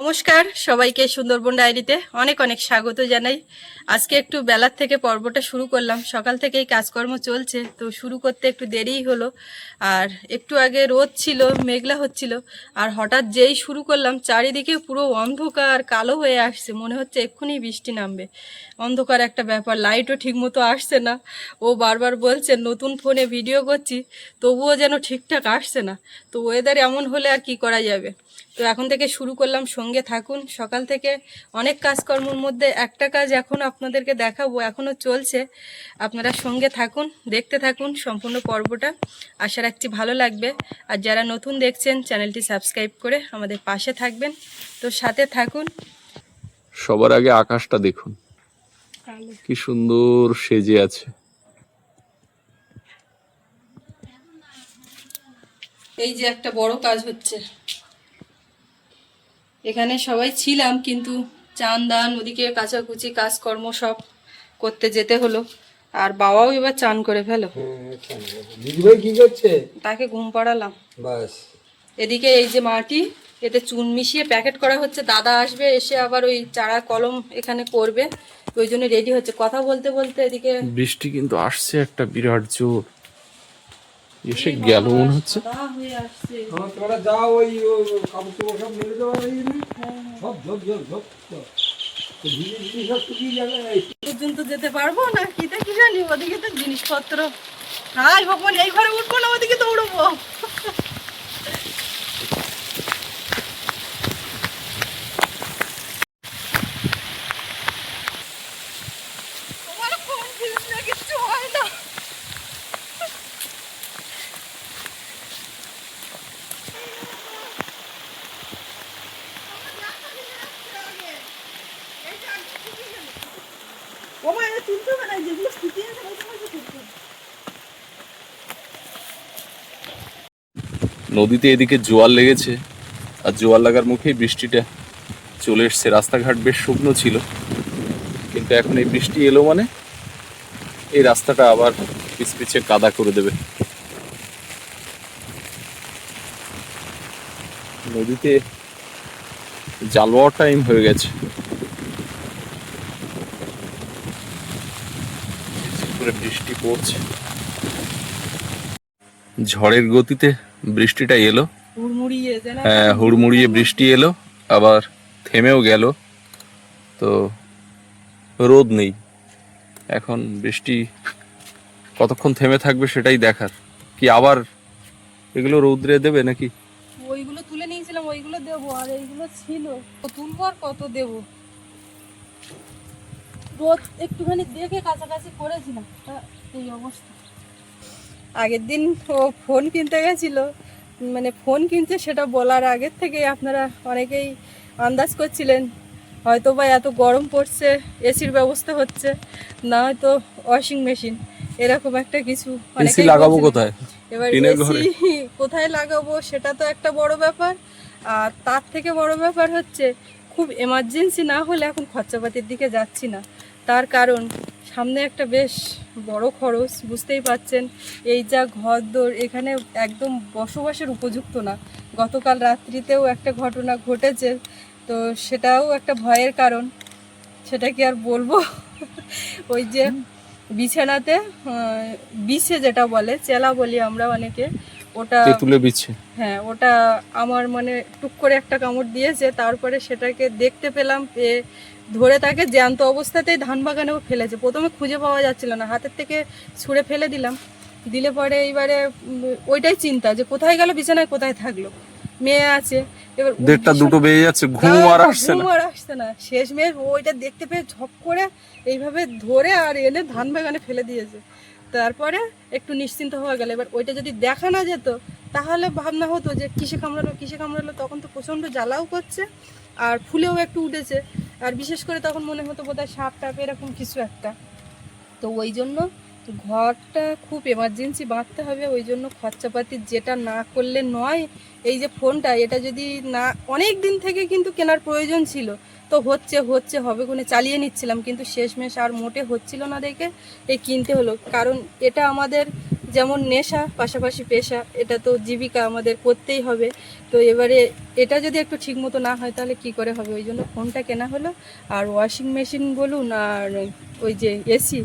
নমস্কার, সবাইকে সুন্দরবন ডায়েরিতে অনেক অনেক স্বাগত জানাই। আজকে একটু বেলার থেকে পর্বটা শুরু করলাম। সকাল থেকেই কাজকর্ম চলছে, তো শুরু করতে একটু দেরিই হলো। আর একটু আগে রোদ ছিল, মেঘলা হচ্ছিল, আর হঠাৎ যেই শুরু করলাম, চারিদিকে পুরো অন্ধকার, কালো হয়ে আসছে। মনে হচ্ছে এক্ষুনি বৃষ্টি নামবে। অন্ধকার একটা ব্যাপার, লাইটও ঠিকমতো আসছে না। ও বারবার বলছে, নতুন ফোনে ভিডিও করছি, তবুও যেন ঠিকঠাক আসছে না। তো ওয়েদার এমন হলে আর কি করা যাবে? তো এখন থেকে শুরু করলাম সঙ্গে থাকুন। সকাল থেকে অনেক কাজকর্মের মধ্যে একটা কাজ এখন আপনাদেরকে দেখাবো এখনও চলছে। আপনারা সঙ্গে থাকুন দেখতে থাকুন সম্পূর্ণ পর্বটা। আশা রাখছি ভালো লাগবে। আর যারা নতুন দেখছেন চ্যানেলটি সাবস্ক্রাইব করে আমাদের পাশে থাকবেন। তো সাথে থাকুন। সবার আগে আকাশটা দেখুন। কি সুন্দর সেজে আছে। এই যে একটা বড় কাজ হচ্ছে। এখানে সবাই ছিলাম কিন্তু চান দান ওদিকে কাচাকুচি কাজকর্ম সব করতে যেতে হলো। আর বাবাও এবার চান করে ফেলো। কি করছে? তাকে ঘুম পাড়ালাম। বাস। এদিকে এই যে মাটি এতে চুন মিশিয়ে প্যাকেট করা হচ্ছে। দাদা আসবে এসে আবার ওই চারা কলম এখানে করবে। ওই জন্য রেডি হচ্ছে। কথা বলতে বলতে এদিকে বৃষ্টি কিন্তু আসছে একটা বিরাট জোর। এসে গেল মনে হচ্ছে। হয়ে আসছে আমার তোমরা যাও ওই কাপড় চোপড় সব মেরে দেওয়া সব ঝোপ ঝোপ ঝোপ পর্যন্ত যেতে পারব না? কিতে কি জানি? ওদিকে তো জিনিসপত্র। হাই ভগবান এই ঘরে উঠবো না ওদিকে দৌড়বো তোমার ফোন দিলে কিচ্ছু হয় না ও মা এটা তুলতে হবে না নদীতে এদিকে জোয়ার লেগেছে, আর জোয়ার লাগার মুখেই বৃষ্টিটা চলে এসছে। রাস্তাঘাট বেশ শুকনো ছিল, কিন্তু এখন এই বৃষ্টি এলো মানে এই রাস্তাটা আবার পিছপিছে কাদা করে দেবে। নদীতে জাল পাওয়ার টাইম হয়ে গেছে। করে বৃষ্টি পড়ছে। ঝড়ের গতিতে বৃষ্টিটা এলো। হ্যাঁ হুড়মুড়িয়ে বৃষ্টি এলো আবার থেমেও গেল। তো রোদ নেই। এখন বৃষ্টি কতক্ষণ থেমে থাকবে সেটাই দেখার। কি আবার এগুলো রৌদ্রে দেবে নাকি? ওইগুলো তুলে নিয়েছিলাম ওইগুলো দেবো আর এইগুলো ছিল। তুলবো আর কত দেবো? রোদ একটুখানি দেখে কাছাকাছি করেছিলাম। তা এই অবস্থা। আগের দিন ও ফোন কিনতে গেছিল। মানে ফোন কিনছে সেটা বলার আগের থেকেই আপনারা অনেকেই আন্দাজ করছিলেন। হয়তো বা এত গরম পড়ছে এসির ব্যবস্থা হচ্ছে না হয়তো ওয়াশিং মেশিন এরকম একটা কিছু এসি লাগাবো কোথায়? এবার এসি কোথায় লাগাবো সেটা তো একটা বড় ব্যাপার। আর তার থেকে বড় ব্যাপার হচ্ছে খুব এমার্জেন্সি না হলে এখন খরচাপাতির দিকে যাচ্ছি না। তার কারণ সামনে একটা বেশ বড় খরচ, বুঝতেই পাচ্ছেন। এই যা ঘর দোর এখানে একদম বসবাসের উপযুক্ত না। গতকাল রাত্রিতেও একটা ঘটনা ঘটেছে, তো সেটাও একটা ভয়ের কারণ। সেটা কি আর বলব? ওই যে বিছানাতে বিছে যেটা বলে, চেলা বলি আমরা অনেকে। ওটা তেঁতুলে হ্যাঁ ওটা আমার মানে টুক করে একটা কামড় দিয়েছে তারপরে সেটাকে দেখতে পেলাম পেয়ে ধরে তাকে জ্যান্ত অবস্থাতেই ধান বাগানেও ফেলেছে। প্রথমে খুঁজে পাওয়া যাচ্ছিল না হাতের থেকে ছুঁড়ে ফেলে দিলাম। দিলে পরে এইবারে ওইটাই চিন্তা যে কোথায় গেল বিছানায় কোথায় থাকল। মেয়ে আছে এবার দেড়টা দুটো বেজে যাচ্ছে ঘুম আর না, আসছে ঘুম না। আর আসছে না। শেষ মেয়ে ওইটা দেখতে পেয়ে ঝপ করে এইভাবে ধরে আর এনে ধান বাগানে ফেলে দিয়েছে। তারপরে একটু নিশ্চিন্ত হওয়া গেল। এবার ওইটা যদি দেখা না যেত, তাহলে ভাবনা হতো যে কিসে কামড়ালো কিসে কামড়ালো, তখন তো প্রচণ্ড জ্বালাও করছে আর ফুলেও একটু উঠেছে। আর বিশেষ করে তখন মনে হতো বোধহয় সাপ টাপ এরকম কিছু একটা। তো ওই জন্য ঘরটা খুব এমার্জেন্সি বাঁধতে হবে, ওই জন্য খরচাপাতি যেটা না করলে নয়। এই যে ফোনটা, এটা যদি না অনেক দিন থেকে কিন্তু কেনার প্রয়োজন ছিল। তো হচ্ছে হচ্ছে, হবে কোনে চালিয়ে নিচ্ছিলাম, কিন্তু শেষমেশ আর মোটে হচ্ছিল না দেখে এই কিনতে হলো। কারণ এটা আমাদের যেমন নেশা, পাশাপাশি পেশা, এটা তো জীবিকা আমাদের করতেই হবে। তো এবারে এটা যদি একটু ঠিক মতো না হয়, তাহলে কি করে হবে? ওই জন্য ফোনটা কেনা হলো। আর ওয়াশিং মেশিন বলুন, আর ওই যে এসি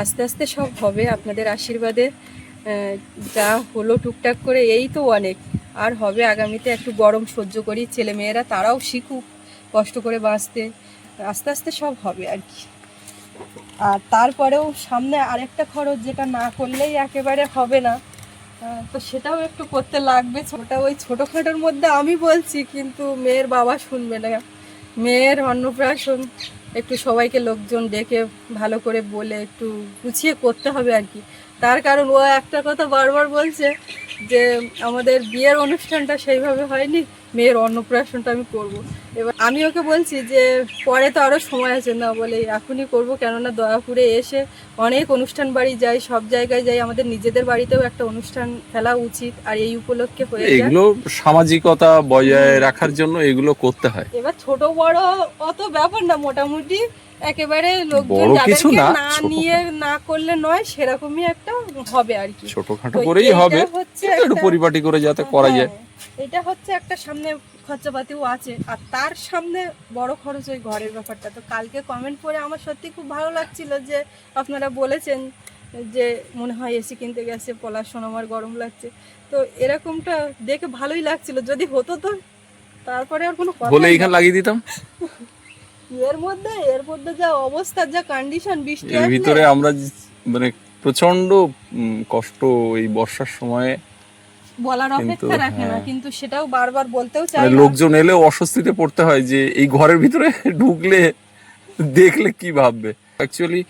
আস্তে আস্তে সব হবে, আপনাদের আশীর্বাদে যা হলো টুকটাক করে, এই তো অনেক। আর হবে আগামীতে একটু গরম সহ্য করি ছেলে মেয়েরা তারাও শিখুক কষ্ট করে বাঁচতে। আস্তে আস্তে সব হবে আর কি। আর তারপরেও সামনে আরেকটা খরচ যেটা না করলেই একেবারে হবে না। তো সেটাও একটু করতে লাগবে। ছোটা ওই ছোটোখাটোর মধ্যে আমি বলছি, কিন্তু মেয়ের বাবা শুনবে না। মেয়ের অন্নপ্রাশন একটু সবাইকে লোকজন ডেকে ভালো করে বলে একটু গুছিয়ে করতে হবে আর কি। তার কারণ ও একটা কথা বারবার বলছে যে আমাদের বিয়ের অনুষ্ঠানটা সেইভাবে হয়নি। মেয়ের অন্নপ্রাশনটা আমি করব। এবার আমি ওকে বলছি যে পরে তো আরও সময় আছে। না বলে এখনই করব। কেননা দয়াপুরে এসে অনেক অনুষ্ঠান বাড়ি যাই সব জায়গায় যাই আমাদের নিজেদের বাড়িতেও একটা অনুষ্ঠান ফেলা উচিত আর এই উপলক্ষে হয়ে এগুলো সামাজিকতা বজায় রাখার জন্য এগুলো করতে হয়। এবার ছোট বড় অত ব্যাপার না। মোটামুটি একেবারে লোকজন কিছু না, নিয়ে না করলে নয় সেরকমই একটা হবে আর কি। ছোটখাটো করেই হবে। একটু পরিপাটি করে যাতে করা যায়। হ্যাঁ, এটা হচ্ছে একটা সামনে খরচাপাতিও আছে। আর তার সামনে বড় খরচ ওই ঘরের ব্যাপারটা। তো কালকে কমেন্ট করে আমার সত্যি খুব ভালো লাগছিল যে আপনারা বলেছেন যে মনে হয় এসি কিনতে গেছে পলাশন আমার গরম লাগছে। তো এরকমটা দেখে ভালোই লাগছিল। যদি হতো তো তারপরে আর কোনো কথা বলে এইখানে লাগিয়ে দিতাম। এর মধ্যে এর মধ্যে যা অবস্থা যা কন্ডিশন বৃষ্টি এর ভিতরে আমরা মানে প্রচণ্ড কষ্ট এই বর্ষার সময়ে বলার অপেক্ষা রাখে না হ্যাঁ। কিন্তু সেটাও বারবার বলতেও চাই মানে লোকজন এলেও অস্বস্তিতে পড়তে হয় যে এই ঘরের ভিতরে ঢুকলে দেখলে কি ভাববে? অ্যাকচুয়ালি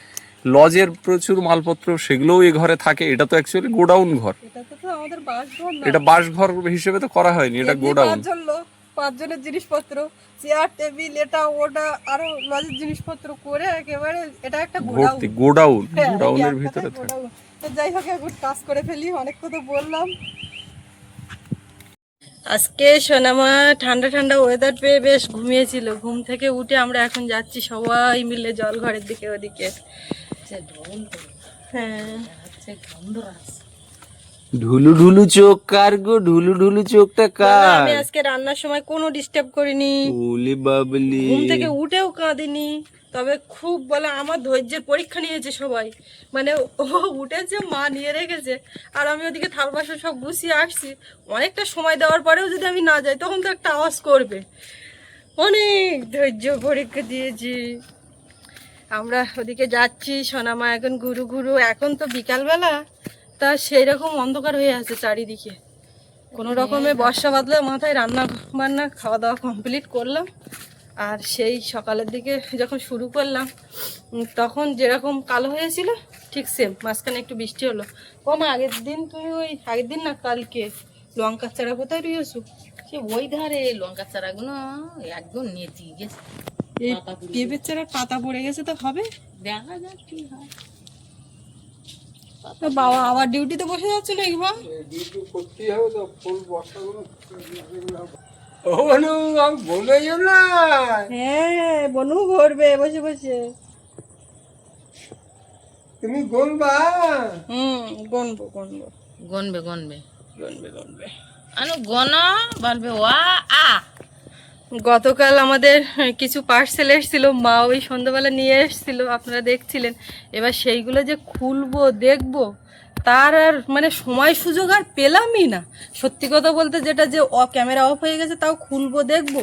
লজের প্রচুর মালপত্র সেগুলোও এই ঘরে থাকে। এটা তো অ্যাকচুয়ালি গোডাউন ঘর। এটা বাসঘর হিসেবে তো করা হয়নি এটা গোডাউন। পাঁচজন পাঁচজনের জিনিসপত্র চেয়ার টেবিল এটা ওটা আরও লজের জিনিসপত্র করে একেবারে এটা একটা গোডাউন। গোডাউন হ্যাঁ, গোডাউনের ভিতরে থাকে। যাই হোক এখন কাজ করে ফেলি অনেক কথা বললাম। আজকে সোনামা ঠান্ডা ঠান্ডা ওয়েদার পেয়ে বেশ ঘুমিয়েছিল। ঘুম থেকে উঠে আমরা এখন যাচ্ছি সবাই মিলে জল ঘরের দিকে ওদিকে। হ্যাঁ। ঢুলু ঢুলু চোখ কার গো? ঢুলু ঢুলু চোখটা আমি আজকে রান্নার সময় কোনো ডিস্টার্ব করিনি। ওলে বাবলি। ঘুম থেকে উঠেও কাঁদিনি। তবে খুব বলে আমার ধৈর্যের পরীক্ষা নিয়েছে সবাই। মানে ও উঠেছে মা নিয়ে রেখেছে আর আমি ওদিকে থাল বাসন সব গুছিয়ে আসছি। অনেকটা সময় দেওয়ার পরেও যদি আমি না যাই তখন তো একটা আওয়াজ করবে। অনেক ধৈর্য পরীক্ষা দিয়েছি। আমরা ওদিকে যাচ্ছি সোনামা এখন ঘুরু ঘুরু। এখন তো বিকালবেলা তা সেই রকম অন্ধকার হয়ে আছে চারিদিকে। কোনো রকমে বর্ষা বাদলে মাথায় রান্না বান্না খাওয়া দাওয়া কমপ্লিট করলাম। আর সেই সকালের দিকে যখন শুরু করলাম তখন যেরকম কালো হয়েছিল ঠিক সেম মাঝখানে একটু বৃষ্টি হলো। কম আগের দিন তুমি ওই আগের দিন না কালকে লঙ্কা চারা কোথায় রুইয়েছো সে ওই ধারে লঙ্কা চারাগুলো একদম নেচি গেছে। এই পেঁপের চারা পাতা পড়ে গেছে তো হবে? দেখা যাক কি হয়। বাবা আবার ডিউটিতে বসে যাচ্ছে নাকি বা ডিউটি করতেই হবে তো ফুল বর্ষাগুলো ও বনু আমি বলে না হ্যাঁ বনু ঘুরবে বসে বসে। তুমি গলবা হুম গনবো গনবো গনবে গনবে গনবে গনবে আনো গন বলবে ওয়া আ। গতকাল আমাদের কিছু পার্সেল এসেছিল মা ওই সন্ধ্যাবেলা নিয়ে এসেছিল আপনারা দেখছিলেন। এবার সেইগুলো যে খুলবো দেখব তার আর মানে সময় সুযোগ আর পেলামই না। সত্যি কথা বলতে যেটা যে ক্যামেরা অফ হয়ে গেছে তাও খুলবো, দেখব,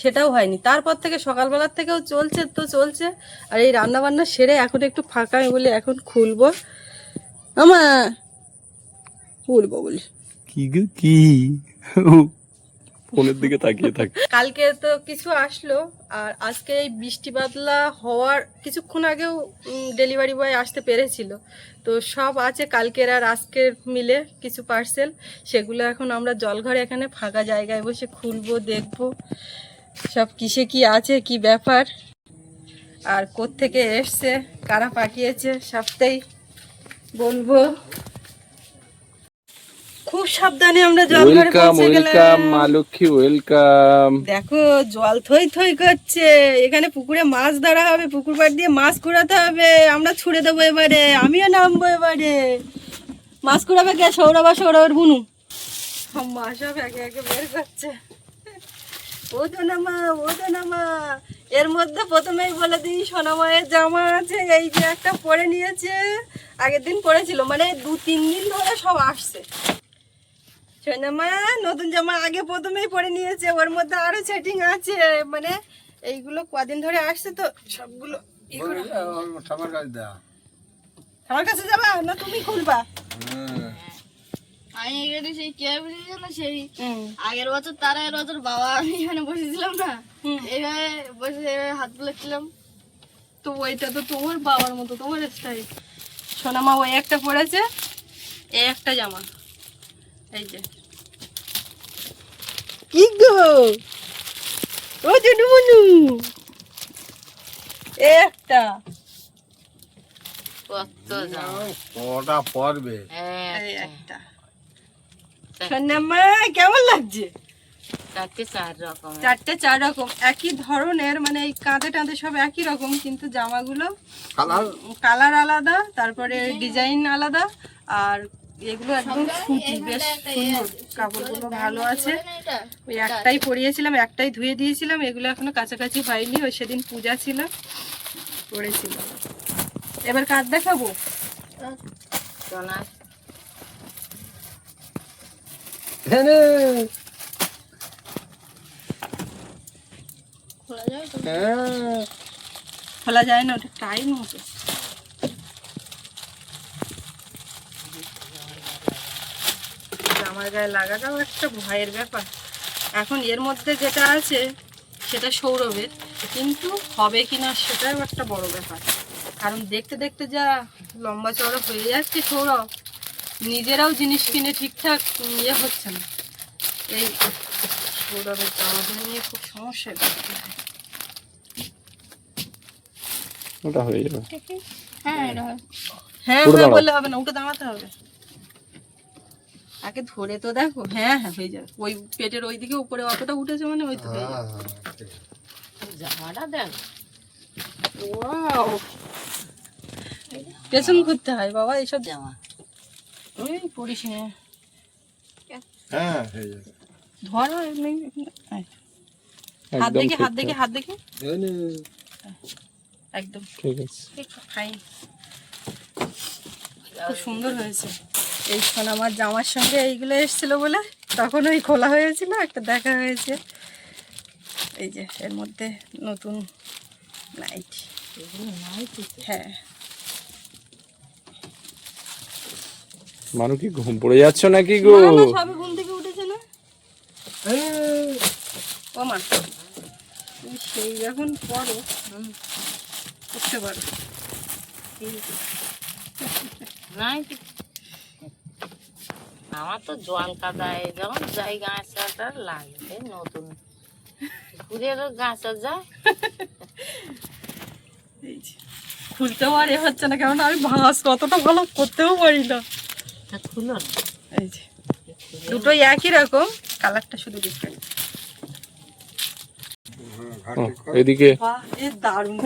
সেটাও হয়নি। তারপর থেকে সকালবেলার থেকেও চলছে, তো চলছে। আর এই রান্নাবান্না সেরে এখন একটু ফাঁকা আমি বলি, এখন খুলবো। আমা, খুলবো বলি। কি গো, কি? ফোনের দিকে তাকিয়ে থাকে। কালকে তো কিছু আসলো, আর আজকে এই বৃষ্টি বাদলা হওয়ার কিছুক্ষণ আগেও ডেলিভারি বয় আসতে পেরেছিল। তো সব আছে কালকের আর আজকের মিলে কিছু পার্সেল সেগুলো এখন আমরা জলঘরে এখানে ফাঁকা জায়গায় বসে খুলবো, দেখব, সব কিসে কি আছে, কি ব্যাপার, আর থেকে এসছে, কারা পাঠিয়েছে, সবটাই বলব। খুব সাবধানে আমরা জলঘরে ওয়েলকাম পৌঁছে গেলাম। মা লক্ষ্মী ওয়েলকাম দেখো জল থই থই করছে। এখানে পুকুরে মাছ ধরা হবে পুকুর পাড় দিয়ে মাছ কুড়াতে হবে। আমরা ছুড়ে দেবো এবারে আমিও নামবো এবারে। মাছ কুড়াবে কে? সৌরভ আর সৌরভের বুনু। মা সব একে একে বের করছে। ও তো না মা ও তো না এর মধ্যে প্রথমেই বলে দিই সোনা মায়ের জামা আছে এই যে একটা পরে নিয়েছে। আগের দিন পরেছিল মানে দু তিন দিন ধরে সব আসছে। সোনা মা নতুন জামা আগে প্রথমেই পরে নিয়েছে ওর মধ্যে আরও সেটিং আছে। মানে এইগুলো কদিন ধরে আসছে তো সবগুলো আমার কাছে যাবা না তুমি খুলবা? আমি এখানে সেই কে বুঝেছিল না সেই হুম। আগের বছর তার আগের বছর বাবা আমি এখানে বসেছিলাম না। হুম। এইভাবে বসে এইভাবে হাত বুলাচ্ছিলাম। তো ওইটা তো তোমার বাবার মতো তোমার স্টাইল সোনামা ওই একটা পরেছে এই একটা জামা। এই যে। কি গো? ও জুনু মনু একটা। কত জামা কটা পরবে হ্যাঁ একটা। সোনামা কেমন লাগছে? চারটে চার রকম। চারটে চার রকম। একই ধরনের মানে এই কাঁধে টাঁধে সব একই রকম কিন্তু জামাগুলো কালার কালার আলাদা তারপরে ডিজাইন আলাদা আর এগুলো একদম সুতি বেশ সুন্দর কাপড়গুলো ভালো আছে। ওই একটাই পরিয়েছিলাম একটাই ধুয়ে দিয়েছিলাম এগুলো এখনও কাছাকাছি হয়নি ওই সেদিন পূজা ছিল পড়েছিলাম এবার কাজ দেখাবো? খোলা যায় হ্যাঁ। খোলা যায় না ওটা টাইম মতো আমার গায়ে লাগাটাও একটা ভয়ের ব্যাপার। এখন এর মধ্যে যেটা আছে সেটা সৌরভের কিন্তু হবে কিনা সেটাও একটা বড় ব্যাপার। কারণ দেখতে দেখতে যা লম্বা চড়া হয়ে যাচ্ছে সৌরভ নিজেরাও জিনিস কিনে ঠিকঠাক ইয়ে হচ্ছে না। এই সৌরভের জামাটা নিয়ে খুব সমস্যায় পড়তে হয় ওটা হয়ে যাবে হ্যাঁ। হ্যাঁ হ্যাঁ বললে হবে না উঠে দাঁড়াতে হবে। আগে ধরে তো দেখো হ্যাঁ হ্যাঁ হয়ে যাবে। ওই পেটের ওই দিকে উপরে অতটা উঠেছে মানে ওই তো হয়ে যাবে। জামাটা দেখ! পেছন ঘুরতে হয় বাবা এইসব। জামা। ওই পড়িস হ্যাঁ হয়ে যাবে। ধরো এমনি হাত দেখে হাত দেখে হাত দেখে। একদম। ঠিক আছে। ফাইন খুব সুন্দর হয়েছে। এই শোন আমার জামার সঙ্গে এইগুলো এসেছিল বলে তখন ওই খোলা হয়েছিল একটা দেখা হয়েছে। এই যে এর মধ্যে নতুন নাইট হ্যাঁ। মানু কি ঘুম পড়ে যাচ্ছ নাকি গো? সবে ঘুম থেকে উঠেছে না। এই, ও মা তুমি সেই যখন পড়ো উঠতে পারো। নাই কি আমার তো জল কাদায় যখন যাই গাছটা লাগবে নতুন। ঘুরে গাছ যায় খুলতেও আর এ হচ্ছে না কেননা আমি ভাঁজ কতটা ভালো করতেও পারি না। খুলো না। এই যে দুটোই একই রকম কালারটা শুধু ডিফারেন্ট ও, এদিকে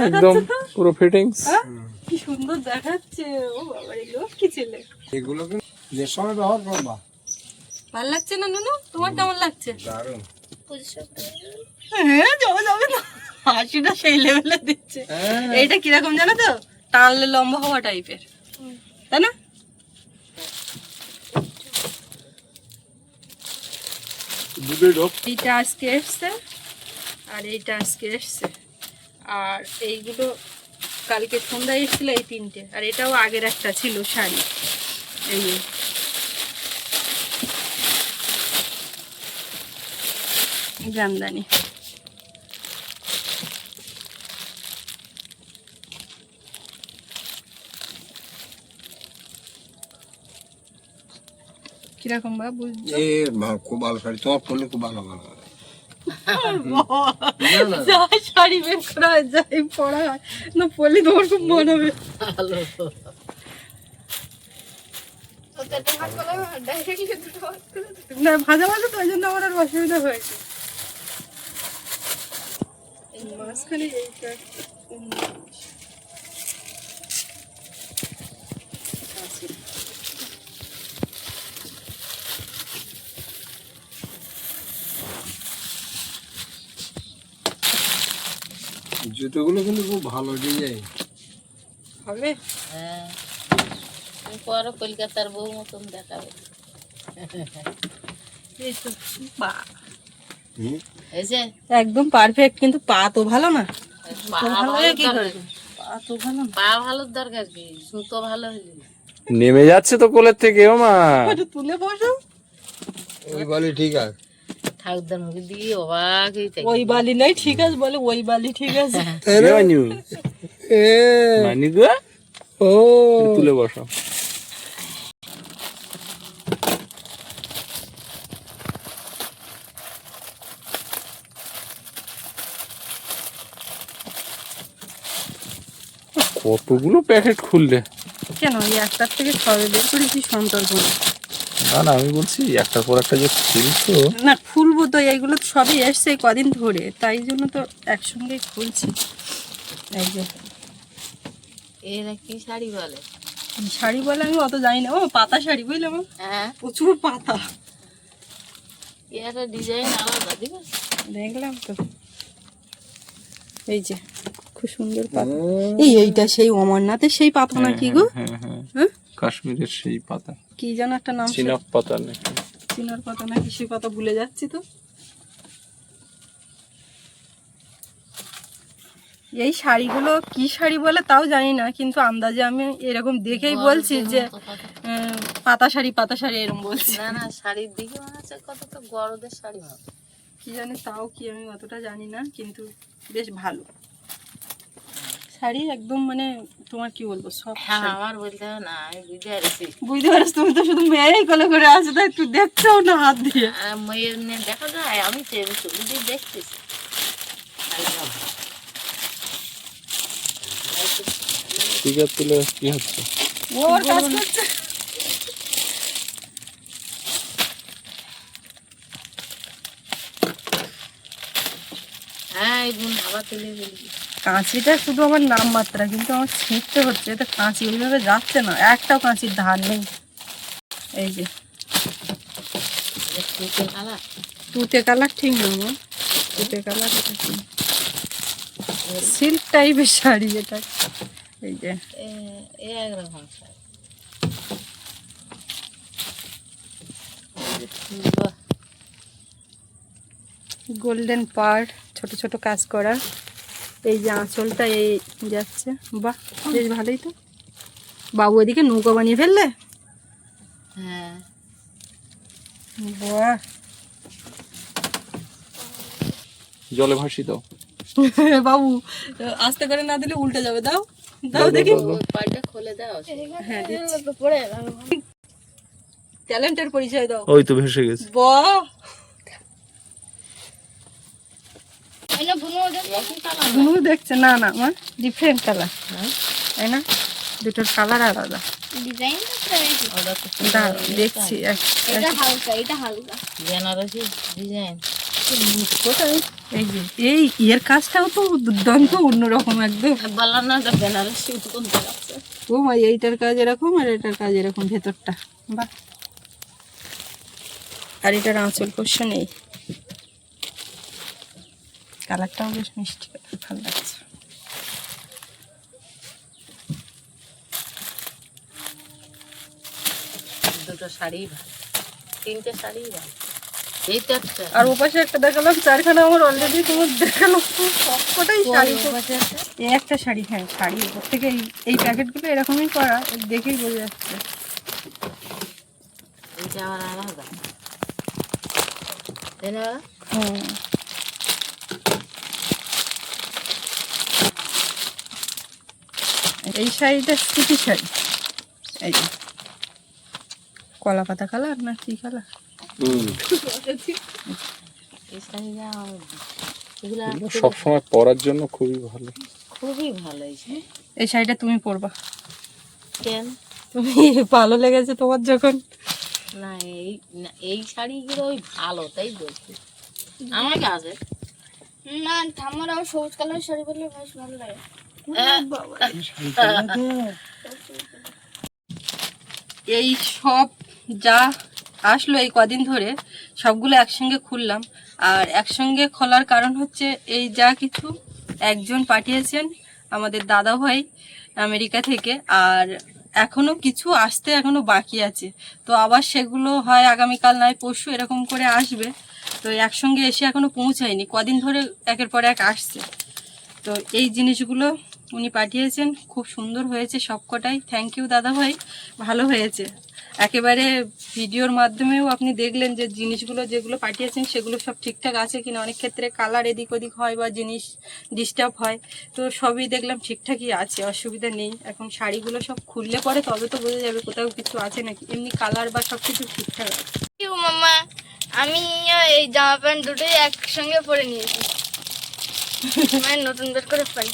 একদম দেখাচ্ছে পুরো ফিটিংস হ্যাঁ? কি সুন্দর দেখাচ্ছে। ও বাবা এগুলো কি ছেলে? এগুলো যে সময় ব্যবহার করবা ভালো লাগছে না নুনু? তোমার কেমন লাগছে? দারুণ। হ্যাঁ যাওয়া যাবে না। হাসিটা সেই লেভেলে দিচ্ছে। হ্যাঁ। এইটা কীরকম জানো তো? টানলে লম্বা হওয়া টাইপের তাই না? এইটা আজকে এসছে আর এইটা আজকে এসছে। আর এইগুলো কালকে সন্ধ্যায় এসেছিল এই তিনটে। আর এটাও আগের একটা ছিল শাড়ি। এই জামদানি। কীরকম বা বুঝছ? এ খুব ভালো শাড়ি। তোমার পরলে খুব ভালো ভালো যা শাড়ি বের করা হয় যাই পড়া হয় না পরলে তোমার খুব মন হবে। না ভাজা ভাজা তো ওই জন্য আমার আর অসুবিধা হয়েছে মাঝখানে জুতোগুলো কিন্তু খুব ভালো ডিজাইন। হবে? হ্যাঁ। পরে কলকাতার বউ মতন দেখাবে। এই তো বা হুম? একদম পারফেক্ট কিন্তু পা তো ভালো না। পা ভালো ভালো হলে কি দরকার। করবে? পা তো ভালো না। পা ভালোর দরকার কি? জুতো ভালো নেমে যাচ্ছে তো কোলের থেকে ও মা। তুলে বসো। ওই বালি ঠিক আছে। ঠাকুরদার মুখে দিয়ে অবাক ওই বালি নাই ঠিক আছে বলে ওই বালি ঠিক আছে। এ মানি গো। ও। তুলে বসো। কতগুলো প্যাকেট খুললে? কেন? এই একটার থেকে ছবে বের করেছি সন্তর্প না না আমি বলছি একটার পর একটা যে খুলছো। না খুলবো তো এইগুলো তো সবই এসছে কদিন ধরে তাই জন্য তো একসঙ্গেই খুলছি। এই যে। এরা কি শাড়ি বলে? শাড়ি বলে আমি অত জানি না। ও পাতা শাড়ি বুঝলে আমার হ্যাঁ। প্রচুর পাতা। এরা ডিজাইন আলাদা দিবে? দেখলাম তো। এই যে। সুন্দর পাতা। এই এইটা সেই অমরনাথের সেই পাতা নাকি গো? হ্যাঁ হ্যাঁ। হ্যাঁ? কাশ্মীরের সেই পাতা। কি যেন একটা নাম চিনাপ পাতা নাকি? চিনার পাতা নাকি সেই পাতা ভুলে যাচ্ছি তো। এই শাড়িগুলো কি শাড়ি বলে তাও জানি না কিন্তু আন্দাজে আমি এরকম দেখেই বলছি যে আহ, পাতা। শাড়ি পাতা শাড়ি এরকম বলছি। না না শাড়ির দিকে মনে হচ্ছে কত তো বড়দের শাড়ি কি জানি তাও কি আমি অতটা জানি না কিন্তু বেশ ভালো। শাড়ি একদম মানে তোমার কি বলব সব হ্যাঁ আমার বলতে হবে না আমি বুঝতে পারছি। বুঝতে পারছ তুমি তো শুধু মেয়েই কলে করে আসো তাই একটু দেখতেও না হাত দিয়ে? মেয়ের নিয়ে দেখা যায় আমি তো এমনি ছবি দিয়ে দেখতেছি। ভালো। ফিগার তুলে কি হচ্ছে? ওর কাজ করছে। হ্যাঁ এই গুণ হাওয়া তুলে বলি। কাঁচিটা শুধু আমার নাম মাত্রা কিন্তু আমার ছিঁড়তে হচ্ছে এটা কাঁচি ওইভাবে যাচ্ছে না, একটাও কাঁচির ধার নেই। এই যে। তুতে কালার ঠিক না গো তুতে কালার এটা ঠিক সিল্ক টাইপের শাড়ি এটা। এই যে। গোল্ডেন পার্ট ছোট ছোট কাজ করা। এই যে আঁচলটা এই যাচ্ছে। বাহ বেশ ভালোই তো। বাবু এদিকে নৌকা বানিয়ে ফেললে? হ্যাঁ। বাহ। জলে ভাসি দাও বাবু আস্তে করে না দিলে উল্টে যাবে দাও। দাও দেখি। খুলে দাও। হ্যাঁ তো পড়ে গেল। ট্যালেন্টের পরিচয় দাও। ওই তো ভেসে গেছে। বাহ এনে বুনো ওদের একই কালার ব্লু দেখছে না না আমার ডিফারেন্ট কালার হ্যাঁ তাই না? দুটোর কালার আলাদা। দেখছি? এই এর কাজটাও তো দুর্দান্ত অন্যরকম একদম। ও মা এইটার কাজ এরকম আর এটার কাজ এরকম ভেতরটা। বাহ। আর এটার আঁচল কোশ্চে নেই কালারটাও বেশ মিষ্টি ভালো লাগছে। দুটো শাড়ি তিনটে শাড়ি একটা। আর ওপাশে একটা দেখালাম চারখানা আমার অলরেডি তোমার দেখালাম। সবকটাই শাড়ি? এই একটা? শাড়ি হ্যাঁ শাড়ি। থেকে এই এই প্যাকেটগুলো এরকমই করা দেখেই বোঝা যাচ্ছে। এইটা আলাদা। তাই না হুম এই শাড়িটা স্টিকি শাড়ি। এই যে। কলা পাতা কালার না কি কালার? আমার সবসময় পরার জন্য খুবই ভালো। খুবই ভালো এই শাড়িটা তুমি পরবা। কেন? তুমি ভালো লেগেছে তোমার যখন। না এই এই শাড়িগুলো ওই ভালো তাই বলছি। আমার কাছে। না ঠাম্মার আমার সবুজ কালার শাড়ি পরলে বেশ ভালো লাগে। এই সব যা আসলো এই কদিন ধরে, সবগুলো একসঙ্গে খুললাম। আর একসঙ্গে খোলার কারণ হচ্ছে এই যা কিছু একজন পাঠিয়েছেন আমাদের দাদা ভাই আমেরিকা থেকে, আর এখনও কিছু আসতে এখনও বাকি আছে। তো আবার সেগুলো হয় আগামীকাল নয় পরশু এরকম করে আসবে। তো একসঙ্গে এসে এখনও পৌঁছায়নি। কদিন ধরে একের পর এক আসছে। তো এই জিনিসগুলো উনি পাঠিয়েছেন খুব সুন্দর হয়েছে সবকটাই। থ্যাংক ইউ দাদাভাই ভালো হয়েছে। একেবারে ভিডিওর মাধ্যমেও আপনি দেখলেন যে জিনিসগুলো যেগুলো পাঠিয়েছেন সেগুলো সব ঠিকঠাক আছে কিনা। অনেক ক্ষেত্রে কালার এদিক ওদিক হয় বা জিনিস ডিস্টার্ব হয় তো সবই দেখলাম ঠিকঠাকই আছে অসুবিধা নেই। এখন শাড়িগুলো সব খুললে পরে তবে তো বোঝা যাবে কোথাও কিছু আছে নাকি। এমনি কালার বা সব কিছু ঠিকঠাক আছে। ইউ মামা আমি এই জামা প্যান্ট দুটোই একসঙ্গে পরে নিয়েছি। নতুন করে পাই।